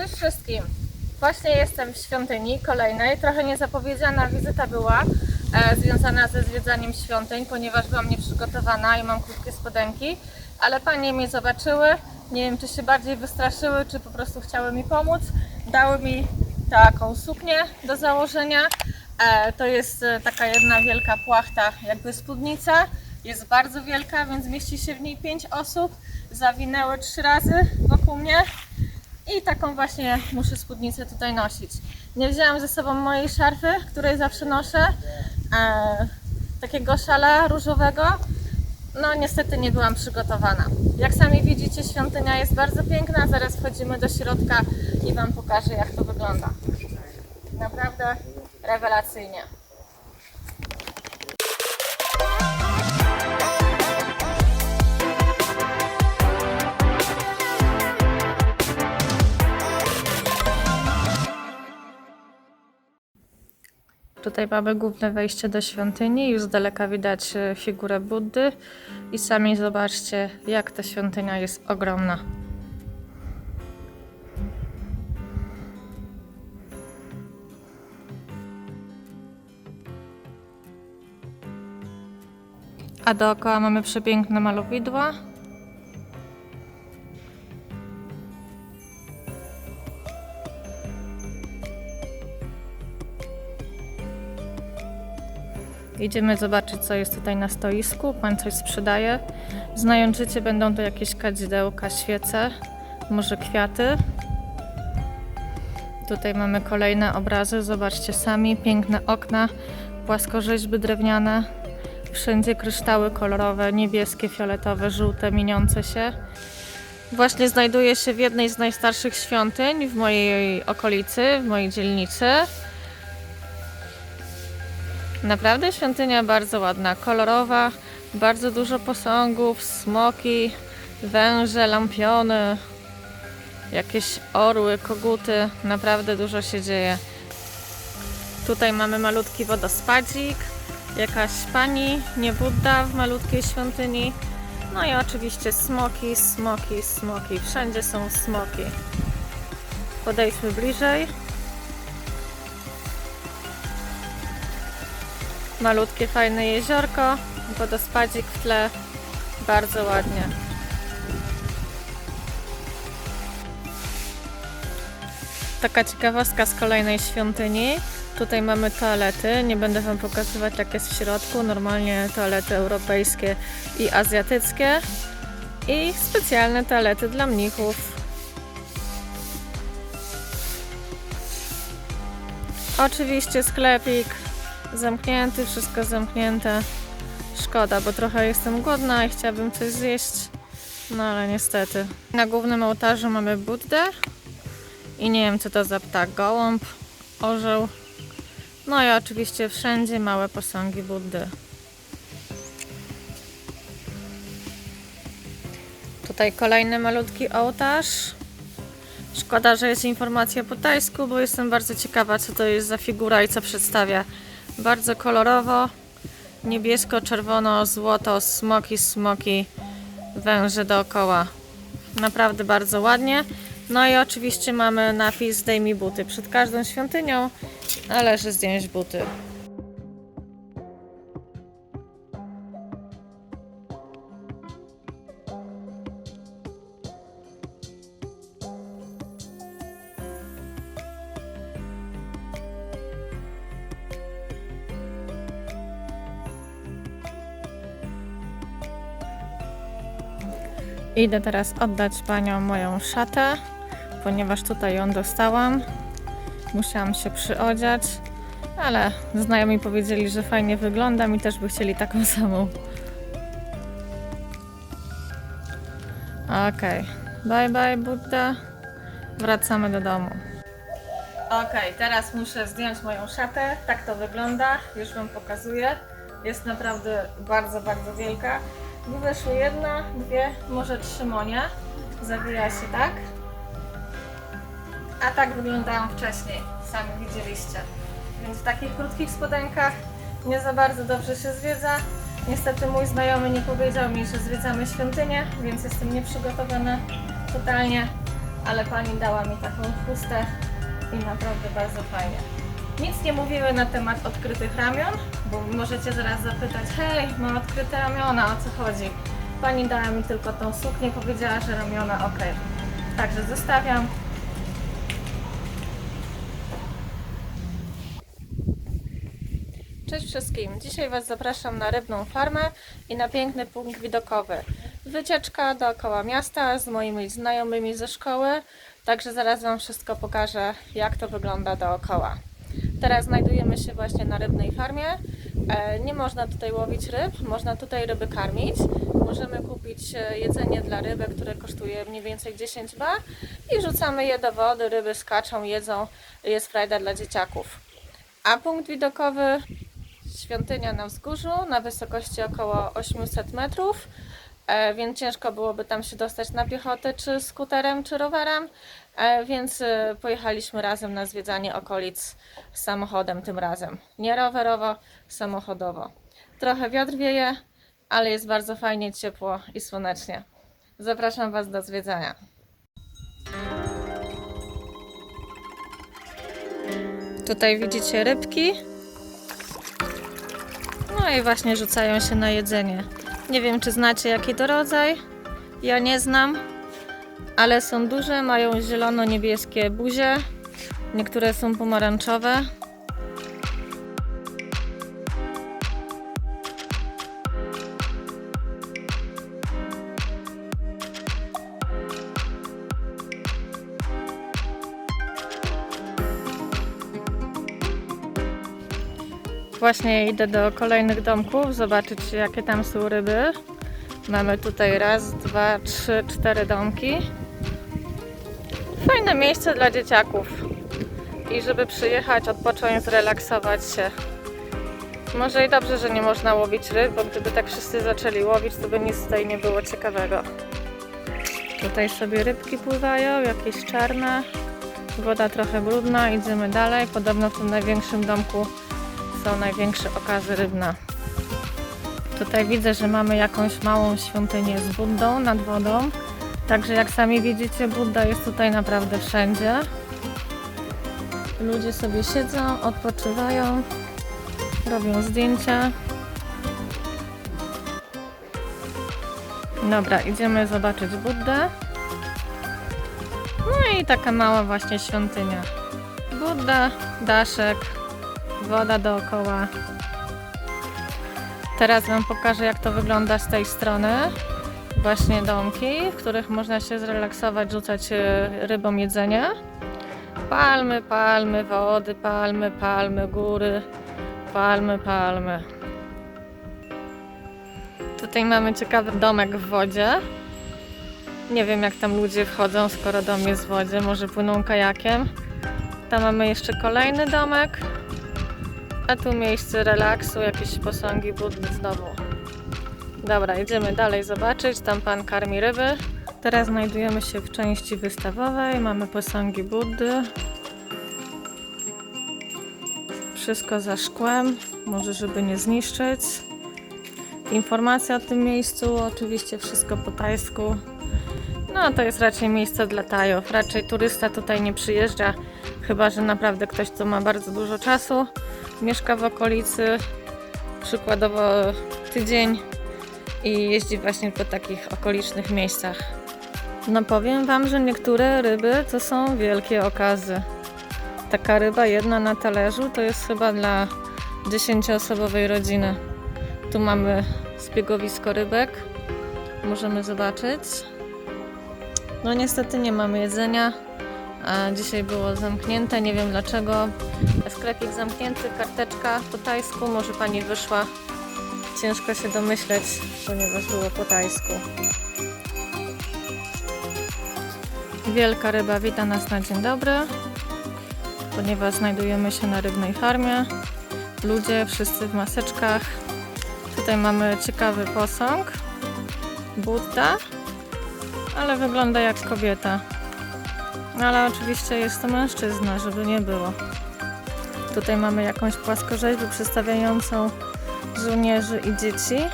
Cześć wszystkim! Właśnie jestem w świątyni kolejnej. Trochę niezapowiedziana wizyta była e, związana ze zwiedzaniem świątyń, ponieważ byłam nieprzygotowana i mam krótkie spodenki, ale panie mnie zobaczyły. Nie wiem, czy się bardziej wystraszyły, czy po prostu chciały mi pomóc. Dały mi taką suknię do założenia. E, to jest e, taka jedna wielka płachta, jakby spódnica. Jest bardzo wielka, więc mieści się w niej pięć osób. Zawinęły trzy razy wokół mnie. I taką właśnie muszę spódnicę tutaj nosić. Nie wzięłam ze sobą mojej szarfy, której zawsze noszę. E, takiego szala różowego. No niestety nie byłam przygotowana. Jak sami widzicie, świątynia jest bardzo piękna. Zaraz wchodzimy do środka i Wam pokażę, jak to wygląda. Naprawdę rewelacyjnie. Tutaj mamy główne wejście do świątyni. Już z daleka widać e, figurę Buddy. I sami zobaczcie, jak ta świątynia jest ogromna. A dookoła mamy przepiękne malowidła. Idziemy zobaczyć, co jest tutaj na stoisku. Pan coś sprzedaje. Znając życie, będą to jakieś kadzidełka, świece, może kwiaty. Tutaj mamy kolejne obrazy. Zobaczcie sami. Piękne okna, płaskorzeźby drewniane. Wszędzie kryształy kolorowe, niebieskie, fioletowe, żółte, mieniące się. Właśnie znajduję się w jednej z najstarszych świątyń w mojej okolicy, w mojej dzielnicy. Naprawdę świątynia bardzo ładna, kolorowa, bardzo dużo posągów, smoki, węże, lampiony, jakieś orły, koguty. Naprawdę dużo się dzieje. Tutaj mamy malutki wodospadzik, jakaś pani, nie Budda w malutkiej świątyni. No i oczywiście smoki, smoki, smoki. Wszędzie są smoki. Podejdźmy bliżej. Malutkie, fajne jeziorko, wodospadzik w tle, bardzo ładnie. Taka ciekawostka z kolejnej świątyni. Tutaj mamy toalety. Nie będę Wam pokazywać, jak jest w środku. Normalnie toalety europejskie i azjatyckie. I specjalne toalety dla mnichów. Oczywiście sklepik zamknięty, wszystko zamknięte. Szkoda, bo trochę jestem głodna i chciałabym coś zjeść. No ale niestety. Na głównym ołtarzu mamy Buddę. I nie wiem co to za ptak. Gołąb, orzeł. No i oczywiście wszędzie małe posągi Buddy. Tutaj kolejny malutki ołtarz. Szkoda, że jest informacja po tajsku, bo jestem bardzo ciekawa, co to jest za figura i co przedstawia. Bardzo kolorowo, niebiesko, czerwono, złoto, smoki, smoki, węże dookoła. Naprawdę bardzo ładnie. No i oczywiście mamy napis zdejmij buty. Przed każdą świątynią należy zdjąć buty. Idę teraz oddać paniom moją szatę, ponieważ tutaj ją dostałam. Musiałam się przyodziać, ale znajomi powiedzieli, że fajnie wyglądam i też by chcieli taką samą. Okej, bye bye Budda. Wracamy do domu. Okej, teraz muszę zdjąć moją szatę. Tak to wygląda. Już Wam pokazuję. Jest naprawdę bardzo, bardzo wielka. Mi weszły jedna, dwie, może trzy monie. Zawija się tak. A tak wyglądałam wcześniej. Sami widzieliście. Więc w takich krótkich spodenkach nie za bardzo dobrze się zwiedza. Niestety mój znajomy nie powiedział mi, że zwiedzamy świątynię, więc jestem nieprzygotowana totalnie. ale pani dała mi taką chustę i naprawdę bardzo fajnie. Nic nie mówiły na temat odkrytych ramion, bo możecie zaraz zapytać, hej, mam odkryte ramiona, o co chodzi? Pani dała mi tylko tą suknię, powiedziała, że ramiona ok. Także zostawiam. Cześć wszystkim! Dzisiaj Was zapraszam na rybną farmę i na piękny punkt widokowy. Wycieczka dookoła miasta z moimi znajomymi ze szkoły, także zaraz Wam wszystko pokażę, jak to wygląda dookoła. Teraz znajdujemy się właśnie na rybnej farmie. E, Nie można tutaj łowić ryb, można tutaj ryby karmić. Możemy kupić e, jedzenie dla ryby, które kosztuje mniej więcej 10 ba i wrzucamy je do wody, ryby skaczą, jedzą, jest frajda dla dzieciaków. A punkt widokowy świątynia na wzgórzu na wysokości około 800 metrów, e, więc ciężko byłoby tam się dostać na piechotę, czy skuterem, czy rowerem, więc e, pojechaliśmy razem na zwiedzanie okolic samochodem tym razem. Nie rowerowo, samochodowo. Trochę wiatr wieje, ale jest bardzo fajnie, ciepło i słonecznie. Zapraszam Was do zwiedzania. Tutaj widzicie rybki. No i właśnie rzucają się na jedzenie. Nie wiem, czy znacie jaki to rodzaj. Ja nie znam, ale są duże, mają zielono-niebieskie buzie. Niektóre są pomarańczowe. Właśnie idę do kolejnych domków, zobaczyć jakie tam są ryby. Mamy tutaj raz, dwa, trzy, cztery domki. Fajne miejsce dla dzieciaków. I żeby przyjechać, odpocząć, zrelaksować się. Może i dobrze, że nie można łowić ryb, bo gdyby tak wszyscy zaczęli łowić, to by nic tutaj nie było ciekawego. Tutaj sobie rybki pływają, jakieś czarne. Woda trochę brudna, idziemy dalej. Podobno w tym największym domku są największe okazy rybne. Tutaj widzę, że mamy jakąś małą świątynię z Buddą nad wodą. Także jak sami widzicie, Budda jest tutaj naprawdę wszędzie. Ludzie sobie siedzą, odpoczywają, robią zdjęcia. Dobra, idziemy zobaczyć Buddę. No i taka mała właśnie świątynia. Budda, daszek, woda dookoła. Teraz Wam pokażę, jak to wygląda z tej strony. Właśnie domki, w których można się zrelaksować, rzucać e, rybom jedzenie. Palmy, palmy, wody, palmy, palmy, góry, palmy, palmy. Tutaj mamy ciekawy domek w wodzie. Nie wiem, jak tam ludzie wchodzą, skoro dom jest w wodzie. Może płyną kajakiem. Tam mamy jeszcze kolejny domek. A tu miejsce relaksu, jakieś posągi Buddy znowu. Dobra, idziemy dalej zobaczyć. Tam pan karmi ryby. Teraz znajdujemy się w części wystawowej. Mamy posągi Buddy. Wszystko za szkłem, może żeby nie zniszczyć. Informacje o tym miejscu, oczywiście wszystko po tajsku. No to jest raczej miejsce dla Tajów. Raczej turysta tutaj nie przyjeżdża, chyba że naprawdę ktoś, kto ma bardzo dużo czasu, mieszka w okolicy, przykładowo tydzień i jeździ właśnie po takich okolicznych miejscach. No powiem Wam, że niektóre ryby to są wielkie okazy. Taka ryba jedna na talerzu to jest chyba dla 10-osobowej rodziny. Tu mamy zbiegowisko rybek. Możemy zobaczyć. No niestety nie mamy jedzenia. A dzisiaj było zamknięte, nie wiem dlaczego. Sklepik zamknięty, karteczka po tajsku. Może pani wyszła. Ciężko się domyśleć, ponieważ było po tajsku. Wielka ryba wita nas na dzień dobry, ponieważ znajdujemy się na rybnej farmie. Ludzie wszyscy w maseczkach. Tutaj mamy ciekawy posąg. Budda, ale wygląda jak kobieta. Ale oczywiście jest to mężczyzna, żeby nie było. Tutaj mamy jakąś płaskorzeźbę przedstawiającą żołnierzy i dzieci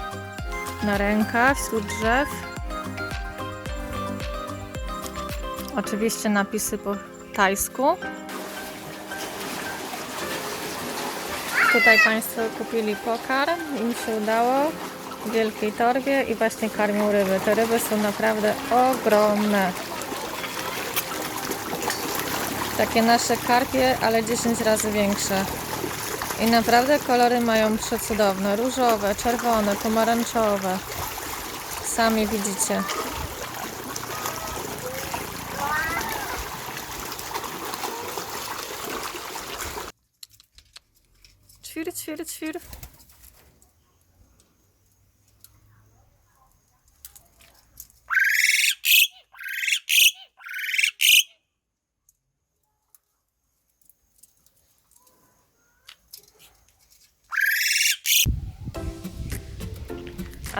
na rękach wśród drzew. Oczywiście napisy po tajsku. Tutaj Państwo kupili pokarm, im się udało w wielkiej torbie i właśnie karmią ryby. Te ryby są naprawdę ogromne. Takie nasze karpie, ale 10 razy większe. I naprawdę kolory mają przecudowne. Różowe, czerwone, pomarańczowe. Sami widzicie. Ćwir, ćwir, ćwir.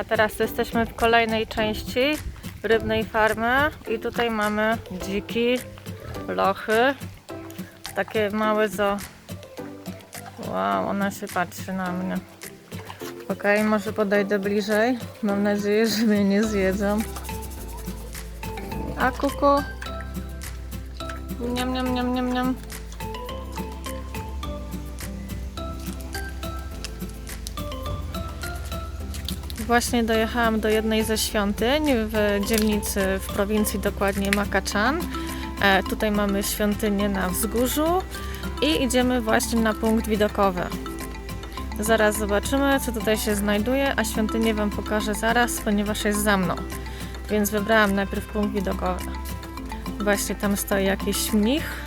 Teraz jesteśmy w kolejnej części rybnej farmy i tutaj mamy dziki, lochy, takie małe zo. Wow, ona się patrzy na mnie. Okej, może podejdę bliżej. Mam nadzieję, że mnie nie zjedzą. A kuku? Niam, niam, niam, niam, niam. Właśnie dojechałam do jednej ze świątyń w dzielnicy w prowincji, dokładnie Makachan. E, tutaj mamy świątynię na wzgórzu i idziemy właśnie na punkt widokowy. Zaraz zobaczymy, co tutaj się znajduje, a świątynię Wam pokażę zaraz, ponieważ jest za mną. Więc wybrałam najpierw punkt widokowy. Właśnie tam stoi jakiś mnich,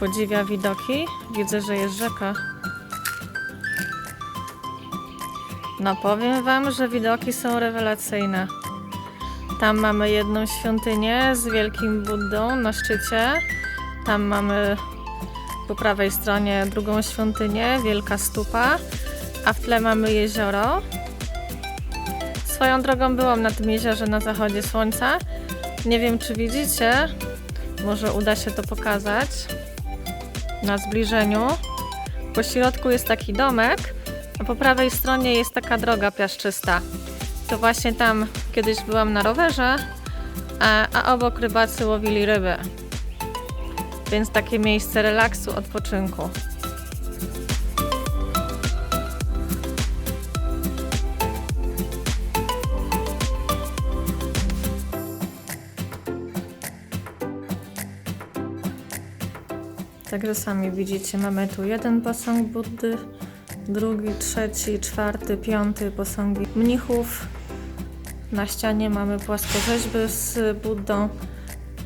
podziwia widoki. Widzę, że jest rzeka. No powiem Wam, że widoki są rewelacyjne. Tam mamy jedną świątynię z wielkim Buddą na szczycie. Tam mamy po prawej stronie drugą świątynię, wielka stupa, a w tle mamy jezioro. Swoją drogą byłam na tym jeziorze na zachodzie słońca. Nie wiem, czy widzicie. Może uda się to pokazać na zbliżeniu. Po środku jest taki domek, po prawej stronie jest taka droga piaszczysta. To właśnie tam kiedyś byłam na rowerze, a, a obok rybacy łowili ryby. Więc takie miejsce relaksu, odpoczynku. Także sami widzicie, mamy tu jeden posąg Buddy, drugi, trzeci, czwarty, piąty posągi mnichów. Na ścianie mamy płaskorzeźby z Buddą,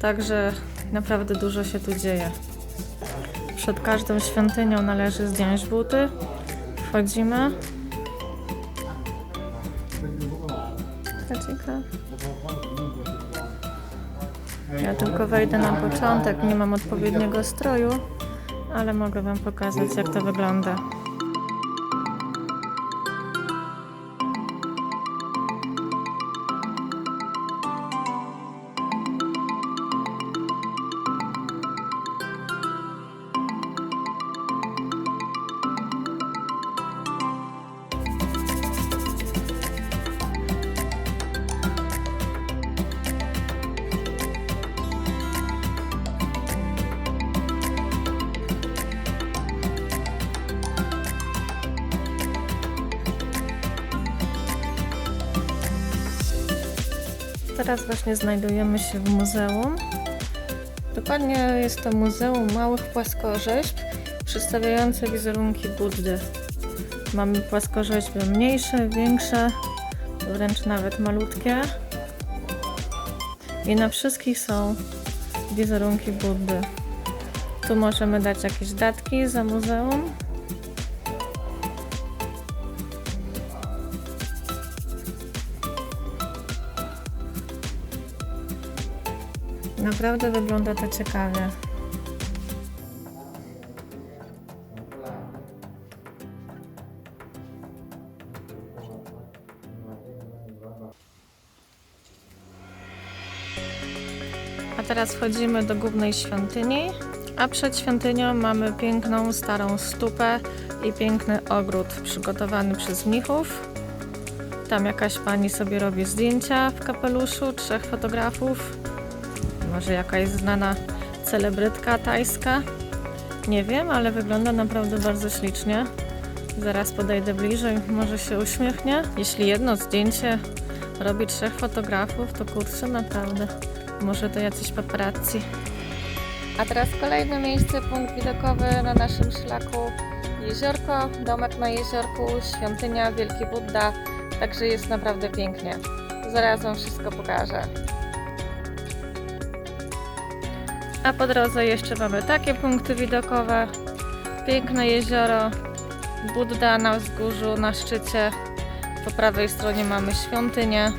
także naprawdę dużo się tu dzieje. Przed każdą świątynią należy zdjąć buty. Wchodzimy. Kacika. Ja tylko wejdę na początek, nie mam odpowiedniego stroju, ale mogę Wam pokazać jak to wygląda. Teraz właśnie znajdujemy się w muzeum. Dokładnie jest to Muzeum Małych Płaskorzeźb przedstawiające wizerunki Buddy. Mamy płaskorzeźby mniejsze, większe, wręcz nawet malutkie. I na wszystkich są wizerunki Buddy. Tu możemy dać jakieś datki za muzeum. Naprawdę wygląda to ciekawie. A teraz wchodzimy do głównej świątyni, a przed świątynią mamy piękną starą stupę i piękny ogród przygotowany przez mnichów. Tam jakaś pani sobie robi zdjęcia w kapeluszu, trzech fotografów. Może jakaś znana celebrytka tajska? Nie wiem, ale wygląda naprawdę bardzo ślicznie. Zaraz podejdę bliżej, może się uśmiechnie. Jeśli jedno zdjęcie robi trzech fotografów, to kurczę, naprawdę. Może to jacyś paparazzi. A teraz kolejne miejsce, punkt widokowy na naszym szlaku. Jeziorko, domek na jeziorku, świątynia, Wielki Budda, także jest naprawdę pięknie. Zaraz Wam wszystko pokażę. A po drodze jeszcze mamy takie punkty widokowe. Piękne jezioro, Budda na wzgórzu, na szczycie. Po prawej stronie mamy świątynię.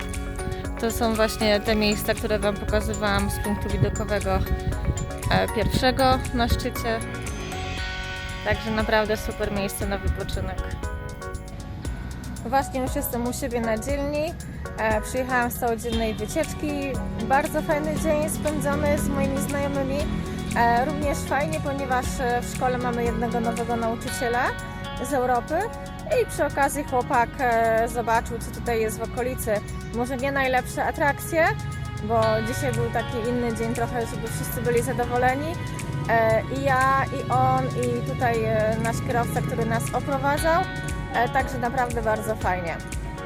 To są właśnie te miejsca, które Wam pokazywałam z punktu widokowego e, pierwszego na szczycie. Także naprawdę super miejsce na wypoczynek. Właśnie już jestem u siebie na dzielni. E, przyjechałam z całodziennej wycieczki. Bardzo fajny dzień spędzony z moimi znajomymi. E, również fajnie, ponieważ e, w szkole mamy jednego nowego nauczyciela z Europy. I przy okazji chłopak zobaczył, co tutaj jest w okolicy. Może nie najlepsze atrakcje, bo dzisiaj był taki inny dzień trochę, żeby wszyscy byli zadowoleni. I ja, i on, i tutaj nasz kierowca, który nas oprowadzał. Także naprawdę bardzo fajnie.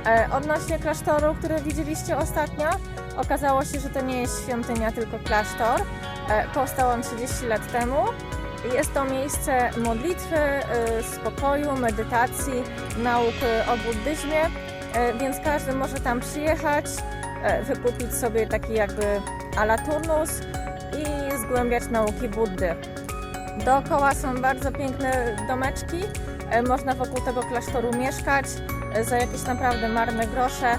E, Odnośnie klasztoru, który widzieliście ostatnio, okazało się, że to nie jest świątynia, tylko klasztor. E, Powstał on 30 lat temu. Jest to miejsce modlitwy, e, spokoju, medytacji, nauk o buddyzmie, więc każdy może tam przyjechać, wykupić sobie taki jakby ala turnus i zgłębiać nauki Buddy. Dookoła są bardzo piękne domeczki, można wokół tego klasztoru mieszkać za jakieś naprawdę marne grosze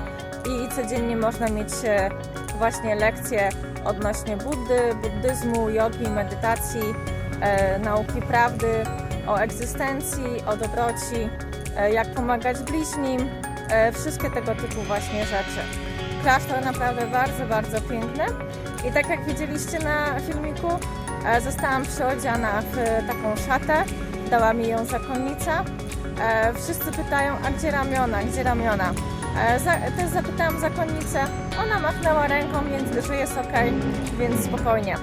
i codziennie można mieć e, właśnie lekcje odnośnie Buddy, buddyzmu, jogi, medytacji, e, nauki prawdy, o egzystencji, o dobroci, e, jak pomagać bliźnim, wszystkie tego typu właśnie rzeczy. Klasztor naprawdę bardzo, bardzo piękny i tak jak widzieliście na filmiku, zostałam przyodziana w taką szatę, dała mi ją zakonnica. E, Wszyscy pytają, a gdzie ramiona, gdzie ramiona? E, za, też zapytałam zakonnicę, ona machnęła ręką, więc że jest ok, więc spokojnie.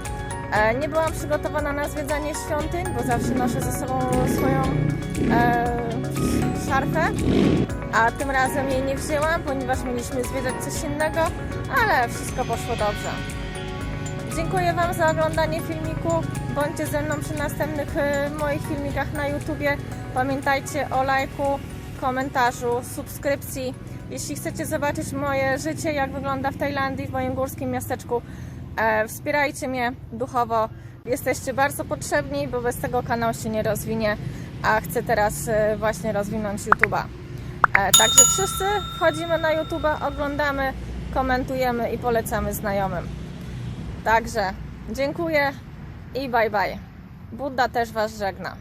E, Nie byłam przygotowana na zwiedzanie świątyń, bo zawsze noszę ze sobą swoją e, szarfę, a tym razem jej nie wzięłam, ponieważ mieliśmy zwiedzać coś innego, ale wszystko poszło dobrze. Dziękuję Wam za oglądanie filmiku. Bądźcie ze mną przy następnych e, moich filmikach na YouTubie. Pamiętajcie o lajku, komentarzu, subskrypcji. Jeśli chcecie zobaczyć moje życie, jak wygląda w Tajlandii, w moim górskim miasteczku, e, wspierajcie mnie duchowo. Jesteście bardzo potrzebni, bo bez tego kanał się nie rozwinie, a chcę teraz e, właśnie rozwinąć YouTube'a. E, Także wszyscy wchodzimy na YouTube'a, oglądamy, komentujemy i polecamy znajomym. Także dziękuję i bye bye. Budda też Was żegna.